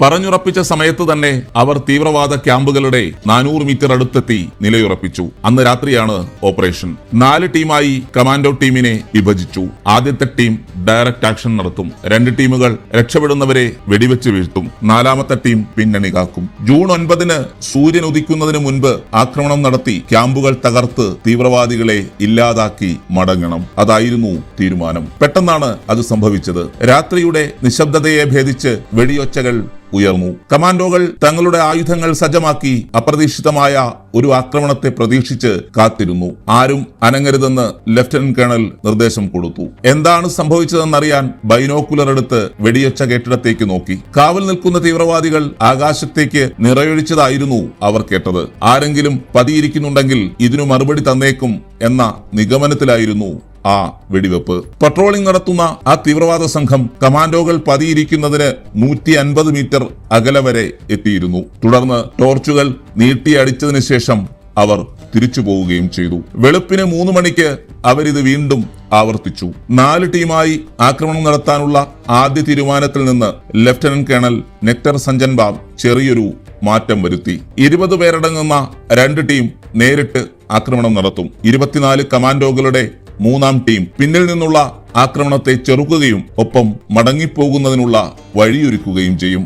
പറഞ്ഞുറപ്പിച്ച സമയത്ത് തന്നെ അവർ തീവ്രവാദ ക്യാമ്പുകളുടെ നാനൂറ് മീറ്റർ അടുത്തെത്തി നിലയുറപ്പിച്ചു. അന്ന് രാത്രിയാണ് ഓപ്പറേഷൻ. നാല് ടീമായി കമാൻഡോ ടീമിനെ വിഭജിച്ചു. ആദ്യത്തെ ടീം ഡയറക്റ്റ് ആക്ഷൻ നടത്തും. രണ്ട് ടീമുകൾ രക്ഷപ്പെടുന്നവരെ വെടിവെച്ച് വീഴ്ത്തും. നാലാമത്തെ ടീം പിന്നണി കാക്കും. ജൂൺ ഒൻപതിന് സൂര്യൻ ഉദിക്കുന്നതിന് മുൻപ് ആക്രമണം നടത്തി ക്യാമ്പുകൾ തകർത്ത് തീവ്രവാദികളെ ഇല്ലാതാക്കി മടങ്ങണം. അതായിരുന്നു തീരുമാനം. പെട്ടെന്നാണ് അത് സംഭവിച്ചത്. രാത്രിയുടെ നിശബ്ദതയെ ഭേദിച്ച് വെടിയൊച്ചകൾ ഉയർന്നു. കമാൻഡോകൾ തങ്ങളുടെ ആയുധങ്ങൾ സജ്ജമാക്കി അപ്രതീക്ഷിതമായ ഒരു ആക്രമണത്തെ പ്രതീക്ഷിച്ച് കാത്തിരുന്നു. ആരും അനങ്ങരുതെന്ന് ലഫ്റ്റനന്റ് കേണൽ നിർദ്ദേശം കൊടുത്തു. എന്താണ് സംഭവിച്ചതെന്നറിയാൻ ബൈനോക്കുലർ എടുത്ത് വെടിയൊച്ച കെട്ടിടത്തേക്ക് നോക്കി. കാവൽ നിൽക്കുന്ന തീവ്രവാദികൾ ആകാശത്തേക്ക് നിറയൊഴിച്ചതായിരുന്നു അവർ കേട്ടത്. ആരെങ്കിലും പതിയിരിക്കുന്നുണ്ടെങ്കിൽ ഇതിനു മറുപടി തന്നേക്കും എന്ന നിഗമനത്തിലായിരുന്നു ആ വെടിവെപ്പ്. പട്രോളിംഗ് നടത്തുന്ന ആ തീവ്രവാദ സംഘം കമാൻഡോകൾ പതിയിരിക്കുന്നതിന് നൂറ്റി അൻപത് മീറ്റർ അകലെ വരെ എത്തിയിരുന്നു. തുടർന്ന് ടോർച്ചുകൾ നീട്ടിയടിച്ചതിന് ശേഷം അവർ തിരിച്ചു പോവുകയും ചെയ്തു. വെളുപ്പിന് മൂന്ന് മണിക്ക് അവരിത് വീണ്ടും ആവർത്തിച്ചു. നാല് ടീമായി ആക്രമണം നടത്താനുള്ള ആദ്യ തീരുമാനത്തിൽ നിന്ന് ലഫ്റ്റനന്റ് കേണൽ നെക്ടർ സഞ്ജൻ ബാബ് ചെറിയൊരു മാറ്റം വരുത്തി. ഇരുപത് പേരടങ്ങുന്ന രണ്ട് ടീം നേരിട്ട് ആക്രമണം നടത്തും. ഇരുപത്തിനാല് കമാൻഡോകളുടെ മൂന്നാം ടീം പിന്നിൽ നിന്നുള്ള ആക്രമണത്തെ ചെറുക്കുകയും ഒപ്പം മടങ്ങിപ്പോകുന്നതിനുള്ള വഴിയൊരുക്കുകയും ചെയ്യും.